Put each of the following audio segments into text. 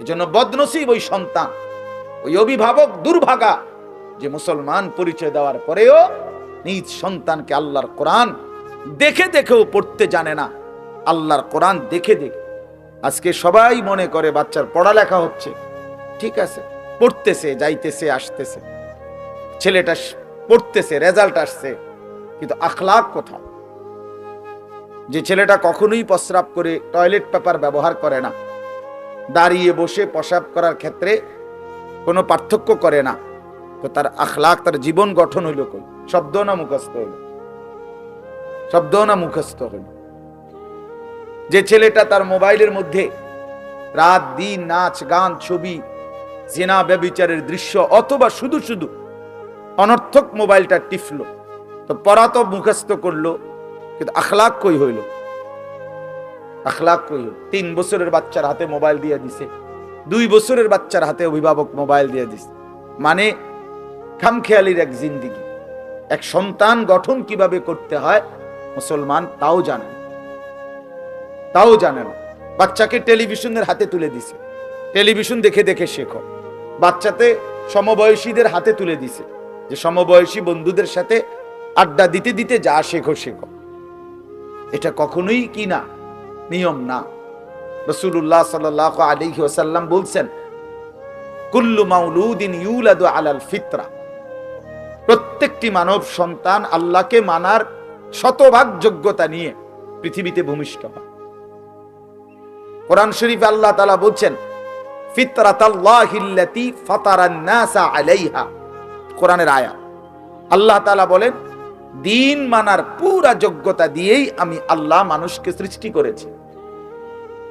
এজন্য বদনসিব ওই সন্তান, ওই অভিভাবক দুর্ভাগা যে মুসলমান পরিচয় দেওয়ার পরেও নিজ সন্তানকে আল্লাহর কোরআন দেখে দেখেও পড়তে জানে না। আল্লাহর কোরআন দেখে দেখে। আজকে সবাই মনে করে বাচ্চার পড়ালেখা হচ্ছে। ঠিক আছে, পড়তেছে, যাইতেছে, আসতেছে। ছেলেটা পড়তেছে, রেজাল্ট আসছে, কিন্তু আখলাক কোথাও যে ছেলেটা কখনোই প্রস্রাব করে টয়লেট পেপার ব্যবহার করে না। দাঁড়িয়ে বসে প্রসাব করার ক্ষেত্রে কোনো পার্থক্য করে না। তো তার আখলাক তার জীবন গঠন হইল কই? শব্দ না মুখস্থ হইল। শব্দ না মুখস্থ হইল। যে ছেলেটা তার মোবাইলের মধ্যে রাত, দিন, নাচ, গান, ছবি, জেনা, ব্যবিচারের দৃশ্য অথবা শুধু শুধু অনর্থক মোবাইলটা টিফলো তো পড়া তো মুখস্থ করল, কিন্তু আখলাক কই হইল? আখলাক কই তিন বছরের বাচ্চার হাতে মোবাইল দিয়ে দিছে, দুই বছরের বাচ্চার হাতে অভিভাবক মোবাইল দিয়ে দিছে। মানে খামখেয়ালির এক জিন্দিগি। এক সন্তান গঠন কীভাবে করতে হয়, মুসলমান তাও জানে তাও জানে না। বাচ্চাকে টেলিভিশনের হাতে তুলে দিছে। টেলিভিশন দেখে দেখে শেখো। বাচ্চাতে সমবয়সীদের হাতে তুলে দিছে। যে সমবয়সী বন্ধুদের সাথে আড্ডা দিতে দিতে যা শেখো শেখো। এটা কখনোই কি না? নিয়ম না। রসুল্লাহ সাল আলী ওসাল্লাম বলছেন, কুল্লু মাউলুদিন ইউলাদু আলাল ফিতরা। প্রত্যেকটি মানব সন্তান আল্লাহকে মানার শতভাগ যোগ্যতা নিয়ে পৃথিবীতে ভূমিষ্ঠ হয়। কোরআন শরীফ আল্লাহ তাআলা বলছেন আল্লাহ বলেন, দিন মানার পুরা যোগ্যতা দিয়েই আমি আল্লাহ মানুষকে সৃষ্টি করেছি।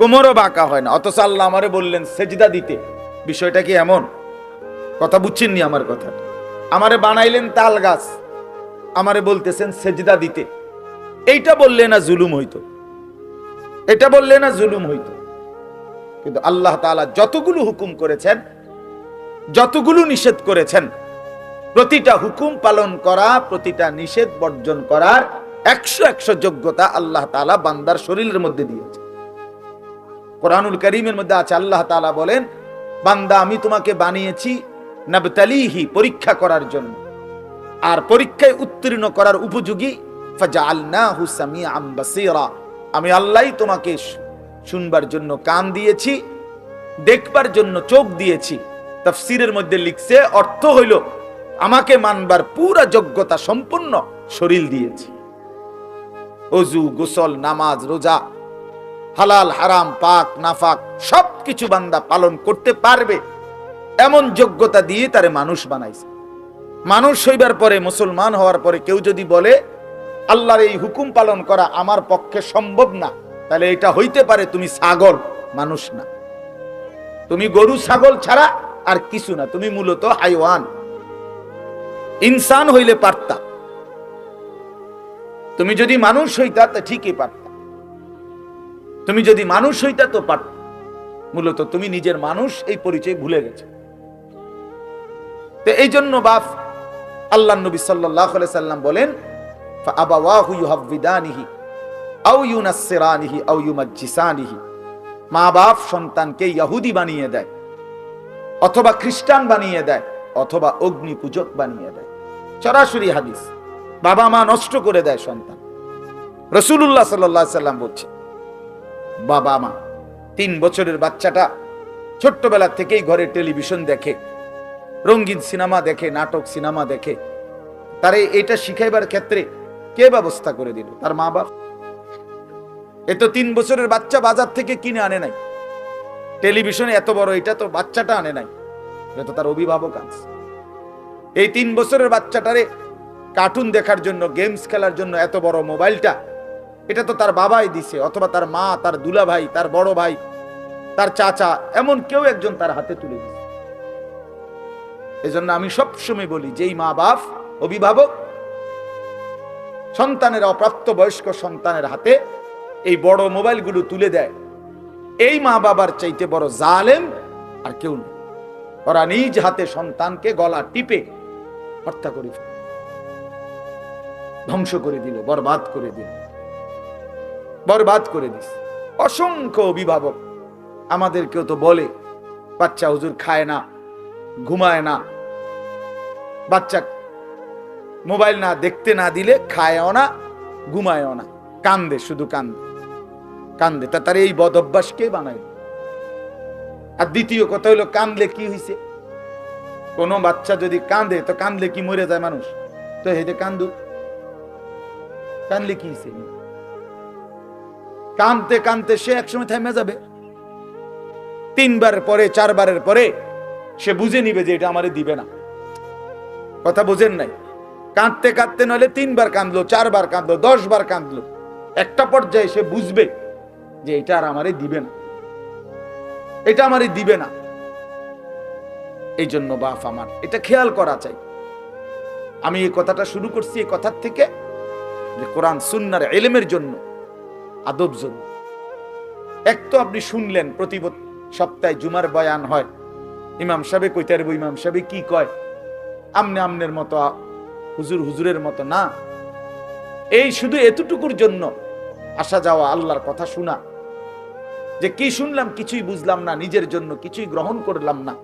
কোমরও বাঁকা হয় না। অথচ আল্লাহ আমারে বললেন, সেজদা দিতে। বিষয়টা কি এমন? কথা বুঝছেননি আমার কথা? আমারে বানাইলেন তাল গাছ, আমারে বলতেছেন সেজদা দিতে। এইটা বললে না জুলুম হইতো। এটা বললে না জুলুম হইতো। কিন্তু আল্লাহ তাআলা যতগুলো হুকুম করেছেন, যতগুলো নিষেধ করেছেন, প্রতিটা হুকুম পালন করা, প্রতিটা নিষেধ বর্জন করার একশো একশো যোগ্যতা আল্লাহ তাআলা বান্দার শরীরের মধ্যে দিয়েছে কোরআনুল করিমের মধ্যে আছে, আল্লাহ তাআলা বলেন, বান্দা, আমি তোমাকে বানিয়েছি নাবতালিহি, পরীক্ষা করার জন্য। আর পরীক্ষায় উত্তীর্ণ করার উপযোগী আমি আল্লাহই তোমাকে শুনবার জন্য কান দিয়েছি, দেখবার জন্য চোখ দিয়েছি। তাফসীরের মধ্যে লিখছে, অর্থ হইল, আমাকে মানবার পুরা যোগ্যতা সম্পূর্ণ শরীর দিয়েছি। অজু গোসল, নামাজ, রোজা হালাল, হারাম, পাক, নাফাক, সবকিছু বান্দা পালন করতে পারবে। এমন যোগ্যতা দিয়ে তারে মানুষ বানাইছে। মানুষ হইবার পরে, মুসলমান হওয়ার পরে কেউ যদি বলে, আল্লাহর এই হুকুম পালন করা আমার পক্ষে সম্ভব না, তাহলে এটা হইতে পারে তুমি ছাগল, মানুষ না। তুমি গরু, ছাগল ছাড়া আর কিছু না, তুমি মূলত হাইওয়ান। ইনসান হইলে পারতা। তুমি যদি মানুষ হইতা, তা ঠিকই পারতা। তুমি যদি মানুষ হইতা তো পারত মূলত তুমি নিজের মানুষ এই পরিচয় ভুলে গেছে। তো এই জন্য বাপ আল্লাহ নবী সাল্লাহ সাল্লাম বলেন মা বাপ সন্তানকে ইহুদি বানিয়ে দেয়, অথবা খ্রিস্টান বানিয়ে দেয়, অথবা অগ্নি পূজক বানিয়ে দেয়। সরাসরি হাদিস, বাবা মা নষ্ট করে দেয় সন্তান। রসুল্লাহ সাল্লাহ সাল্লাম বলছে বাবা মা, তিন বছরের বাচ্চাটা ছোট্টবেলা থেকেই ঘরে টেলিভিশন দেখে রঙ্গিন সিনেমা দেখে, নাটক সিনেমা দেখে, তারে এটা শিখাইবার ক্ষেত্রে কে ব্যবস্থা করে দিল? তার মা বাপ? এ তো তিন বছরের বাচ্চা বাজার থেকে কিনে আনে নাই। টেলিভিশনে এত বড় এটা তো বাচ্চাটা আনে নাই। এটা তো তার অভিভাবক আছে। এই তিন বছরের বাচ্চাটারে কার্টুন দেখার জন্য গেমস খেলার জন্য এত বড় মোবাইলটা এটা তো তার বাবাই দিছে, অথবা তার মা, তার দুলা ভাই তার বড় ভাই, তার চাচা, এমন কেউ একজন তার হাতে তুলে দিছে। এজন্য আমি সবসময় বলি, যেই মা বাপ, অভিভাবক, সন্তানের অপ্রাপ্ত বয়স্ক সন্তানের হাতে এই বড় মোবাইলগুলো তুলে দেয়, এই মা বাবার চাইতে বড় জালেম আর কেউ নেই। ওরা নিজ হাতে সন্তানকে গলা টিপে হত্যা করে ধ্বংস করে দিল, বরবাদ করে দিল। বরবাদ করে দিস। অসংখ্য অভিভাবক আমাদেরকেও তো বলে, বাচ্চা হুজুর খায় না, ঘুমায় না। বাচ্চা মোবাইল না দেখতে না দিলে খায়ও না, ঘুমায়ও না। কান্দে, শুধু কান্দে। কান্দে। তা তার এই বদ অভ্যাস কে বানায় আর দ্বিতীয় কথা হলো, কান্দলে কি হয়েছে কোনো বাচ্চা যদি কান্দে, তো কান্দলে কি মরে যায় মানুষ? তো হেঁটে কান্দু কান্দলে কি হয়েছে কানতে কানতে সে একসময় থেমে যাবে। তিনবার পরে, চারবারের পরে সে বুঝে নিবে যে এটা আমারে দিবে না। কথা বুঝেন নাই। কাঁদতে কাঁদতে নলে তিনবার কাঁদলো, চারবার কাঁদলো দশ বার কাঁদলো। একটা পর্যায়ে সে বুঝবে যে এটা আর আমারে দিবে না। এটা আমারে দিবে না। এই জন্য বাপ আমার, এটা খেয়াল করা চাই। আমি এই কথাটা শুরু করছি এই কথার থেকে যে কোরআন, সুন্নার এলেমের জন্য আদব জন্য। এক তো আপনি শুনলেন প্রতি সপ্তাহে জুমার বয়ান হয়। ইমাম সাহেব কইতে পারব ইমাম সাহেব কি কয়? আমনে আমনের মতো, হুজুর হুজুরের মতো না। এই শুধু এতটুকুর জন্য আসা যাওয়া, আল্লাহর কথা শোনা। যে কি শুনলাম কিছুই বুঝলাম না, নিজের জন্য কিছুই গ্রহণ করলাম না।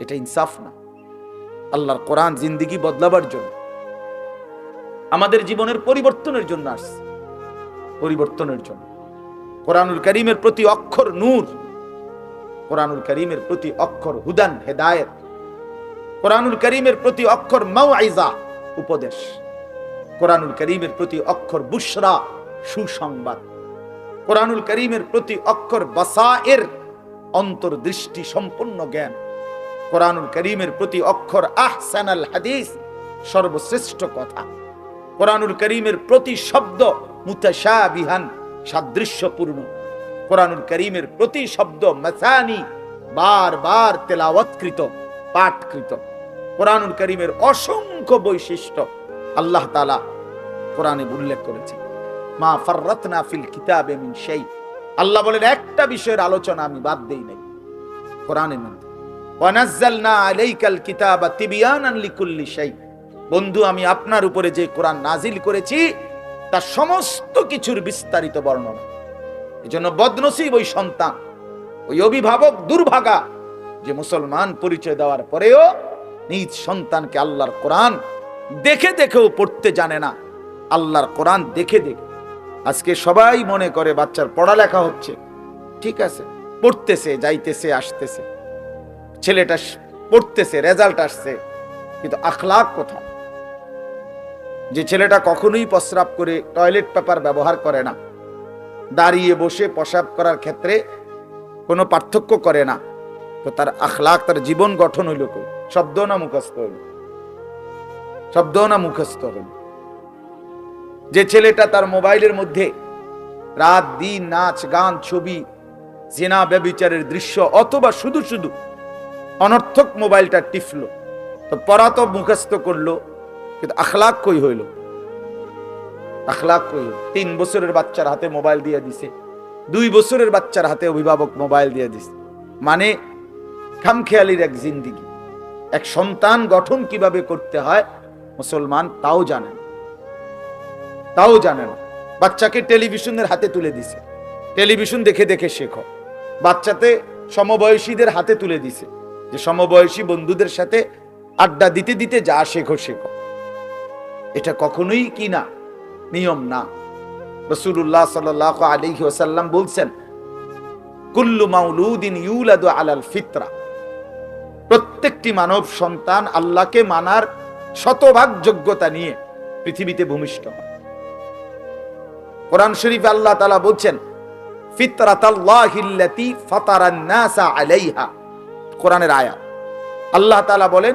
এটা ইনসাফ না। আল্লাহর কোরআন জিন্দিগি বদলাবার জন্য, আমাদের জীবনের পরিবর্তনের জন্য আসছে। পরিবর্তনের জন্য। কোরআনুল করিমের প্রতি অক্ষর নূর, কোরআনুল করিমের প্রতি অক্ষর হুদান, হেদায়েত, কোরআনুল করিমের প্রতি অক্ষর মাউআইজা উপদেশ, কোরআনুল করিমের প্রতি অক্ষর বুশরা, সুসংবাদ, কোরআনুল করিমের প্রতি অক্ষর বাসায়ের অন্তর্দৃষ্টি সম্পূর্ণ জ্ঞান, কোরআনুল করিমের প্রতি অক্ষর আহসানাল হাদিস সর্বশ্রেষ্ঠ কথা। কোরআনুল করিমের প্রতি শব্দ মুতাশাবিহান, সাদৃশ্যপূর্ণ। কোরআনুল করিমের প্রতি শব্দ মাসানি, বারবার তেলাওয়াতকৃত, পাঠকৃত। কোরআনুল করিমের অসংখ্য বৈশিষ্ট্য আল্লাহ তালা কোরআনে উল্লেখ করেছে মা ফাররাতনা ফিল কিতাবে মিন সেই আল্লাহ বলেন, একটা বিষয়ের আলোচনা আমি বাদ দেই নাই। কোরআনের মধ্যে ওয়ানাজ্জালনা আলাইকাল কিতাবা তিবিয়ানান লিকুল্লি শাই। বন্ধু, আমি আপনার উপরে যে কোরআন নাজিল করেছি তার সমস্ত কিছুর বিস্তারিত বর্ণনা। এজন্য বদনসিব ওই সন্তান, ওই অভিভাবক দুর্ভাগা, যে মুসলমান পরিচয় দেওয়ার পরেও নিজ সন্তানকে আল্লাহর কোরআন দেখে দেখেও পড়তে জানে না। আল্লাহর কোরআন দেখে দেখে। আজকে সবাই মনে করে বাচ্চার পড়ালেখা হচ্ছে। ঠিক আছে, পড়তেছে, যাইতেছে, আসতেছে। ছেলেটা পড়তেছে, রেজাল্ট আসছে, কিন্তু আখলাক কোথায়? যে ছেলেটা কখনোই প্রস্রাব করে টয়লেট পেপার ব্যবহার করে না। দাঁড়িয়ে বসে প্রসাব করার ক্ষেত্রে কোনো পার্থক্য করে না। তো তার আখলাক তার জীবন গঠন হইল কই? শব্দ না মুখস্থ হইল। শব্দ না মুখস্থ হইল। যে ছেলেটা তার মোবাইলের মধ্যে রাত, দিন, নাচ, গান, ছবি, জেনা, ব্যবিচারের দৃশ্য অথবা শুধু শুধু অনর্থক মোবাইলটা টিফলো তো পড়া তো মুখস্থ করল। কিন্তু আখলাক কই হইল? আখলাক কই তিন বছরের বাচ্চার হাতে মোবাইল দিয়ে দিছে। দুই বছরের বাচ্চার হাতে অভিভাবক মোবাইল দিয়ে দিছে। মানে খামখেয়ালির এক জিন্দিগি। এক সন্তান গঠন কীভাবে করতে হয়, মুসলমান তাও জানে না। তাও জানে না। বাচ্চাকে টেলিভিশনের হাতে তুলে দিছে। টেলিভিশন দেখে দেখে শেখো। বাচ্চাতে সমবয়সীদের হাতে তুলে দিছে। যে সমবয়সী বন্ধুদের সাথে আড্ডা দিতে দিতে যা শেখো শেখো। এটা কখনোই কি না? নিয়ম না। রসুল্লাহ সাল আলাইহি ওসাল্লাম বলছেন, কুল্লু মাউলুদিন ইউলাদু আলাল ফিতরা। প্রত্যেকটি মানব সন্তান আল্লাহকে মানার শতভাগ যোগ্যতা নিয়ে পৃথিবীতে ভূমিষ্ঠ হয়। কোরআন শরীফে আল্লাহ তাআলা বলছেন ফিতরাতাল্লাহিল্লাতী ফাতারান নাসা আলাইহা। কোরআনের আয়া আল্লাহ তাআলা বলেন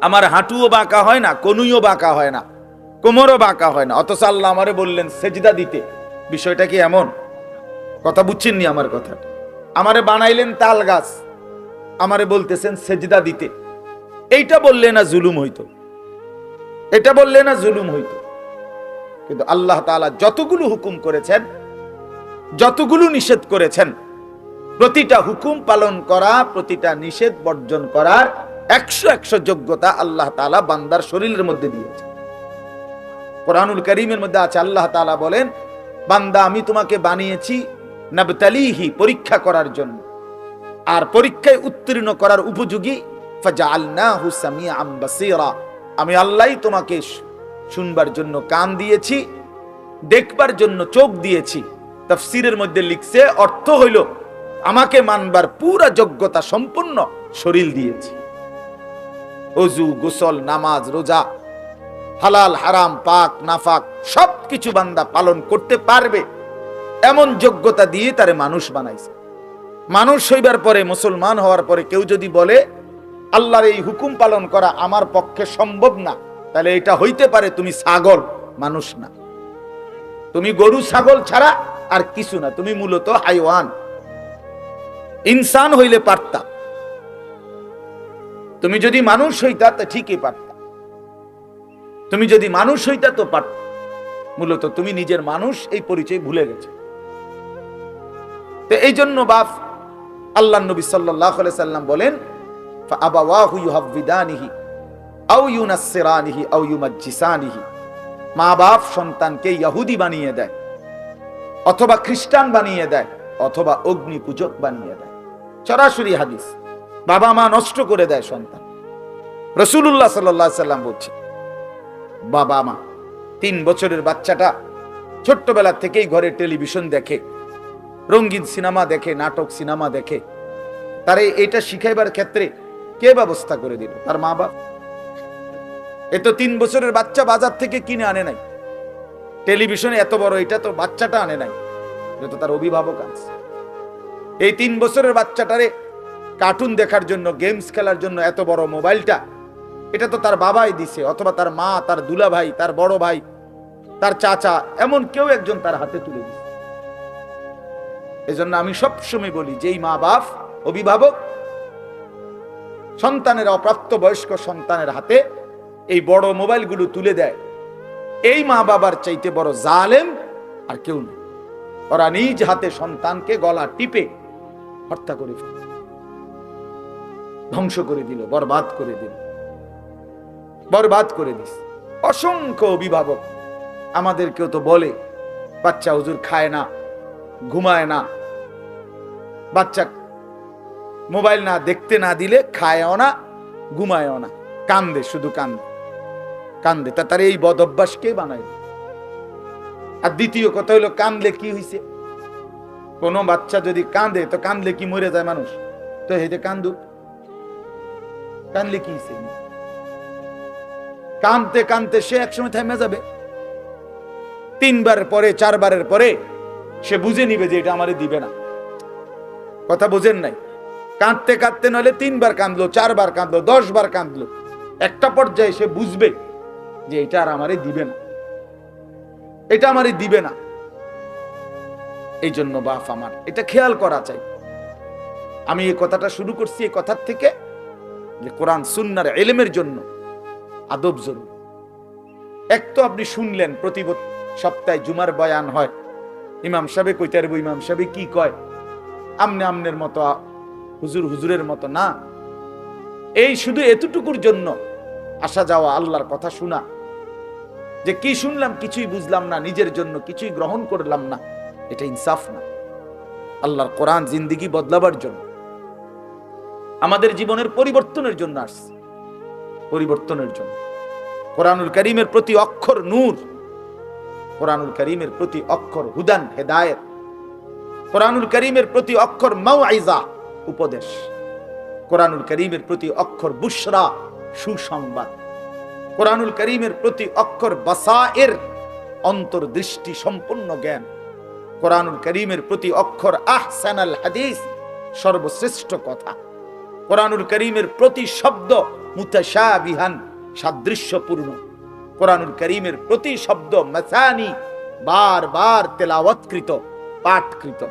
আমার হাঁটুও বাঁকা হয় না, কনুইও বাঁকা হয় না, কোমরও বাঁকা হয় না। অথচ আল্লাহ আমারে বললেন, সেজদা দিতে। বিষয়টা কি এমন? কথা বুঝছেননি আমার কথা? আমারে বানাইলেন তাল গাছ, আমারে বলতেছেন সেজদা দিতে। এইটা বললে না জুলুম হইতো। এটা বললে না জুলুম হইতো। কিন্তু আল্লাহ তাআলা যতগুলো হুকুম করেছেন, যতগুলো নিষেধ করেছেন, প্রতিটা হুকুম পালন করা, প্রতিটা নিষেধ বর্জন করার একশো একশো যোগ্যতা আল্লাহ তাআলা বান্দার শরীরের মধ্যে দিয়েছে। কোরআনুল করিমের মধ্যে আছে, আল্লাহ তাআলা বলেন, বান্দা, আমি তোমাকে বানিয়েছি নাবতালিহি, পরীক্ষা করার জন্য। আর পরীক্ষায় উত্তীর্ণ করার উপযোগী আমি আল্লাহই তোমাকে শুনবার জন্য কান দিয়েছি, দেখবার জন্য চোখ দিয়েছি। তাফসীরের মধ্যে লিখছে, অর্থ হইল, আমাকে মানবার পুরা যোগ্যতা সম্পূর্ণ শরীর দিয়েছি। অজু, গোসল, নামাজ, রোজা, হালাল, হারাম, পাক, নাফাক সব কিছু বান্দা পালন করতে পারবে। এমন যোগ্যতা দিয়ে তারে মানুষ বানাইছে। মানুষ হইবার পরে, মুসলমান হওয়ার পরে কেউ যদি বলে, আল্লাহর এই হুকুম পালন করা আমার পক্ষে সম্ভব না, তাহলে এটা হইতে পারে তুমি ছাগল, মানুষ না। তুমি গরু, ছাগল ছাড়া আর কিছু না, তুমি মূলত হাইওয়ান। ইনসান হইলে পারতা তুমি যদি মানুষ হইতা, তা ঠিকই পারতা। তুমি যদি মানুষ হইতা, তো পারত। মূলত তুমি নিজের মানুষ এই পরিচয় ভুলে গেছে। তো এই জন্য বাপ আল্লাহ নবী সাল্লাহ সাল্লাম বলেন মা বাপ সন্তানকে ইহুদি বানিয়ে দেয়, অথবা খ্রিস্টান বানিয়ে দেয়, অথবা অগ্নি পূজক বানিয়ে দেয়। সরাসরি হাদিস। বাবা মা নষ্ট করে দেয় সন্তান। রসুল্লাহ সাল্লাহ সাল্লাম বলছে, বাবা মা, তিন বছরের বাচ্চাটা ছোট্টবেলা থেকেই ঘরে টেলিভিশন দেখে, রঙিন সিনেমা দেখে, নাটক সিনেমা দেখে, তারে এটা শিখাইবার ক্ষেত্রে কে ব্যবস্থা করে দিল? তার মা বাপ। এ তো তিন বছরের বাচ্চা বাজার থেকে কিনে আনে নাই। টেলিভিশনে এত বড়, এটা তো বাচ্চাটা আনে নাই। এটা তো তার অভিভাবক আছে। এই তিন বছরের বাচ্চাটারে কার্টুন দেখার জন্য গেমস খেলার জন্য এত বড় মোবাইলটা, এটা তো তার বাবাই দিছে, অথবা তার মা, তার দুলা ভাই তার বড় ভাই, তার চাচা, এমন কেউ একজন তার হাতে তুলে দিছে। এজন্য আমি সবসময় বলি, যেই মা বাপ, অভিভাবক, সন্তানের অপ্রাপ্ত বয়স্ক সন্তানের হাতে এই বড় মোবাইলগুলো তুলে দেয়, এই মা বাবার চাইতে বড় জালেম আর কেউ নেই। ওরা নিজ হাতে সন্তানকে গলা টিপে হত্যা করে ফেলে। ধ্বংস করে দিল, বরবাদ করে দিল। বরবাদ করে দিস। অসংখ্য অভিভাবক আমাদেরকেও তো বলে, বাচ্চা হুজুর খায় না, ঘুমায় না। বাচ্চা মোবাইল না দেখতে না দিলে খায়ও না, ঘুমায়ও না। কান্দে, শুধু কান্দে। কান্দে। তা তার এই বদ অভ্যাস কে বানায়? আর দ্বিতীয় কথা হলো, কান্দলে কি হইছে? কোনো বাচ্চা যদি কাঁদে তো কান্দলে কি মরে যায় মানুষ? তো হেঁটে কান্দুক। কান্দলে কি কানতে কানতে সে একসময় থেমে যাবে। তিনবার পরে, চারবারের পরে সে বুঝে নিবে যে এটা আমারে দিবে না। কথা বুঝেন নাই। কাঁদতে কাঁদতে নলে তিনবার কাঁদলো, চারবার কাঁদলো দশ বার কাঁদলো। একটা পর্যায়ে সে বুঝবে যে এটা আর আমারে দিবে না। এটা আমারে দিবে না। এই জন্য বাপ আমার, এটা খেয়াল করা চাই। আমি এই কথাটা শুরু করছি এই কথার থেকে যে কোরআন সুন্নার এলেমের জন্য আদব জরুরি। এক তো আপনি শুনলেন প্রতি সপ্তাহে জুমার বয়ান হয়। ইমাম সাহেব কইতে পারব ইমাম সাহেব কি কয়? আমনে আমনের মতো, হুজুর হুজুরের মতো না। এই শুধু এতটুকুর জন্য আসা যাওয়া, আল্লাহর কথা শোনা। যে কি শুনলাম কিছুই বুঝলাম না, নিজের জন্য কিছুই গ্রহণ করলাম না, এটা ইনসাফ না। আল্লাহর কোরআন জিন্দিগি বদলাবার জন্য। আমাদের জীবনের পরিবর্তনের জন্য আসছে। পরিবর্তনের জন্য। কোরআনুল করিমের প্রতি অক্ষর নূর, কোরআনুল করিমের প্রতি অক্ষর হুদান, হেদায়েত, কোরআনুল করিমের প্রতি অক্ষর মাউআইজা উপদেশ, কোরআনুল করিমের প্রতি অক্ষর বুশরা, সুসংবাদ, কোরআনুল করিমের প্রতি অক্ষর বাসায়ের অন্তর্দৃষ্টি সম্পূর্ণ জ্ঞান, কোরআনুল করিমের প্রতি অক্ষর আহসানাল হাদিস সর্বশ্রেষ্ঠ কথা। কোরআনুল করিমের প্রতি শব্দ মুতাশাবিহান, সাদৃশ্যপূর্ণ। কোরআনুল করিমের প্রতি শব্দ মাসানি, বারবার তেলাওয়াতকৃত, পাঠকৃত।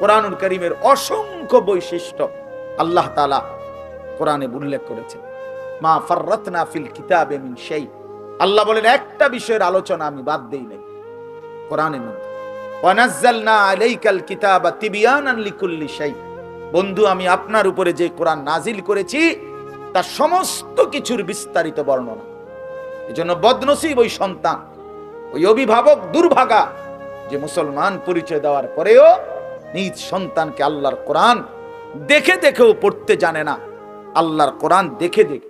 কোরআনুল করিমের অসংখ্য বৈশিষ্ট্য আল্লাহ তালা কোরআনে উল্লেখ করেছেন। মা ফাররাতনা ফিল কিতাবে মিন শাই। আল্লাহ বলেন, একটা বিষয়ের আলোচনা আমি বাদ দেই নাই। কোরআনের মধ্যে ওয়ানাজ্জালনা আলাইকাল কিতাবা তিবিয়ানান লিকুল্লি শাই। বন্ধু, আমি আপনার উপরে যে কোরআন নাজিল করেছি, তার সমস্ত কিছুর বিস্তারিত বর্ণনা। জন্য বদনসিব ওই সন্তান, ওই অভিভাবক দুর্ভাগা, যে মুসলমান পরিচয় দেওয়ার পরেও নিজ সন্তানকে আল্লাহর কোরআন দেখে দেখেও পড়তে জানে না। আল্লাহর কোরআন দেখে দেখে